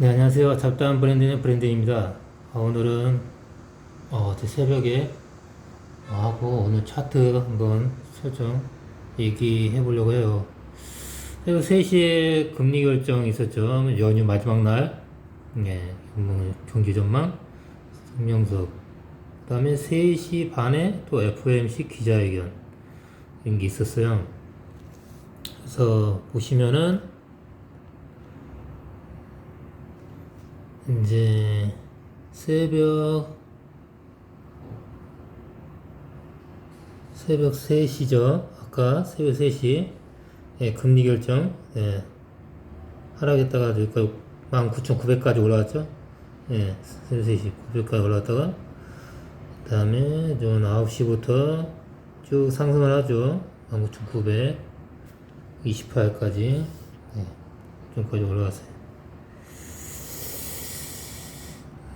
네, 안녕하세요. 잡다한 브랜드는 브랜드입니다. 아, 오늘은 어, 어제 새벽에 하고 오늘 차트 한번 설정 얘기해 보려고 해요. 새벽 3시에 금리 결정 있었죠. 연휴 마지막 날. 네, 뭐 경기 전망, 성명석. 그 다음에 3시 반에 또 FOMC 기자회견 이런 게 있었어요. 그래서 보시면은 이제 새벽 새벽 3시죠. 아까 새벽 3시 예, 금리 결정 예, 하락했다가 여기까지 19,900까지 올라갔죠. 예, 새벽 3시 900까지 올라갔다가 그 다음에 좀 9시부터 쭉 상승을 하죠. 19,900 28까지 예, 좀까지 올라갔어요.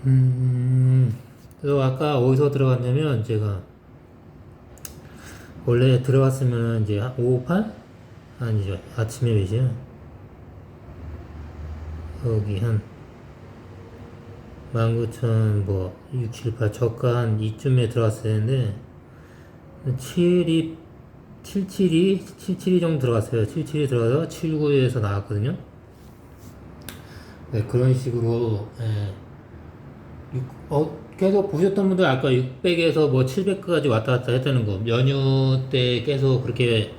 음, 그래서 아까 어디서 들어갔냐면 제가 원래 들어갔으면 이제 한 558? 아니죠. 아침에 몇이야? 여기 한 19,000 뭐, 6, 7, 8 저가 한 이쯤에 들어갔어야 했는데 7이 77이 77이 정도 들어갔어요. 77이 들어가서 79에서 나왔거든요. 네, 그런 식으로 예. 육- 어, 계속 보셨던 분들 아까 600에서 뭐 700까지 왔다 갔다 했다는 거. 연휴 때 계속 그렇게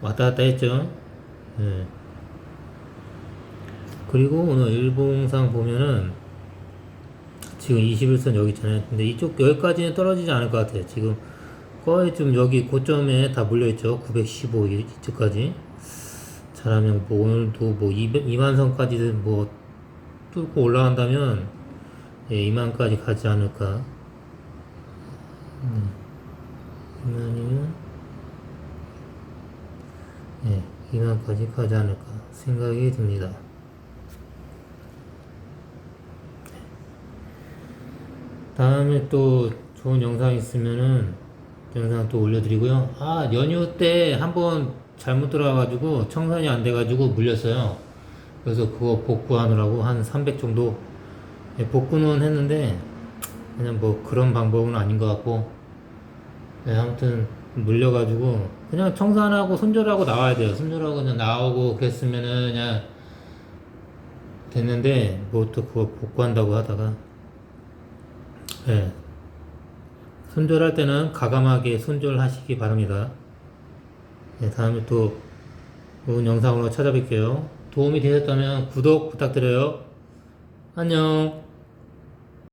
왔다 갔다 했죠. 예. 그리고 오늘 일봉상 보면은 지금 21선 여기 있잖아요. 근데 이쪽 여기까지는 떨어지지 않을 것 같아요. 지금 거의 좀 여기 고점에 다 몰려있죠. 915 이- 이쪽까지. 잘하면 뭐 오늘도 뭐 2만 선까지 뭐 뚫고 올라간다면 예, 이만까지 가지 않을까. 음, 이만이면, 예, 이만까지 가지 않을까 생각이 듭니다. 다음에 또 좋은 영상 있으면은 영상 또 올려드리고요. 아, 연휴 때 한번 잘못 들어와가지고 청산이 안 돼가지고 물렸어요. 그래서 그거 복구하느라고 한 300 정도 예, 복구는 했는데 그냥 뭐 그런 방법은 아닌 것 같고 네, 아무튼 물려가지고 그냥 청산하고 손절하고 나와야 돼요. 손절하고 그냥 나오고 그랬으면은 그냥 됐는데 뭐 또 그거 복구한다고 하다가 예. 손절할 때는 가감하게 손절하시기 바랍니다. 네, 다음에 또 좋은 영상으로 찾아뵐게요. 도움이 되셨다면 구독 부탁드려요. 안녕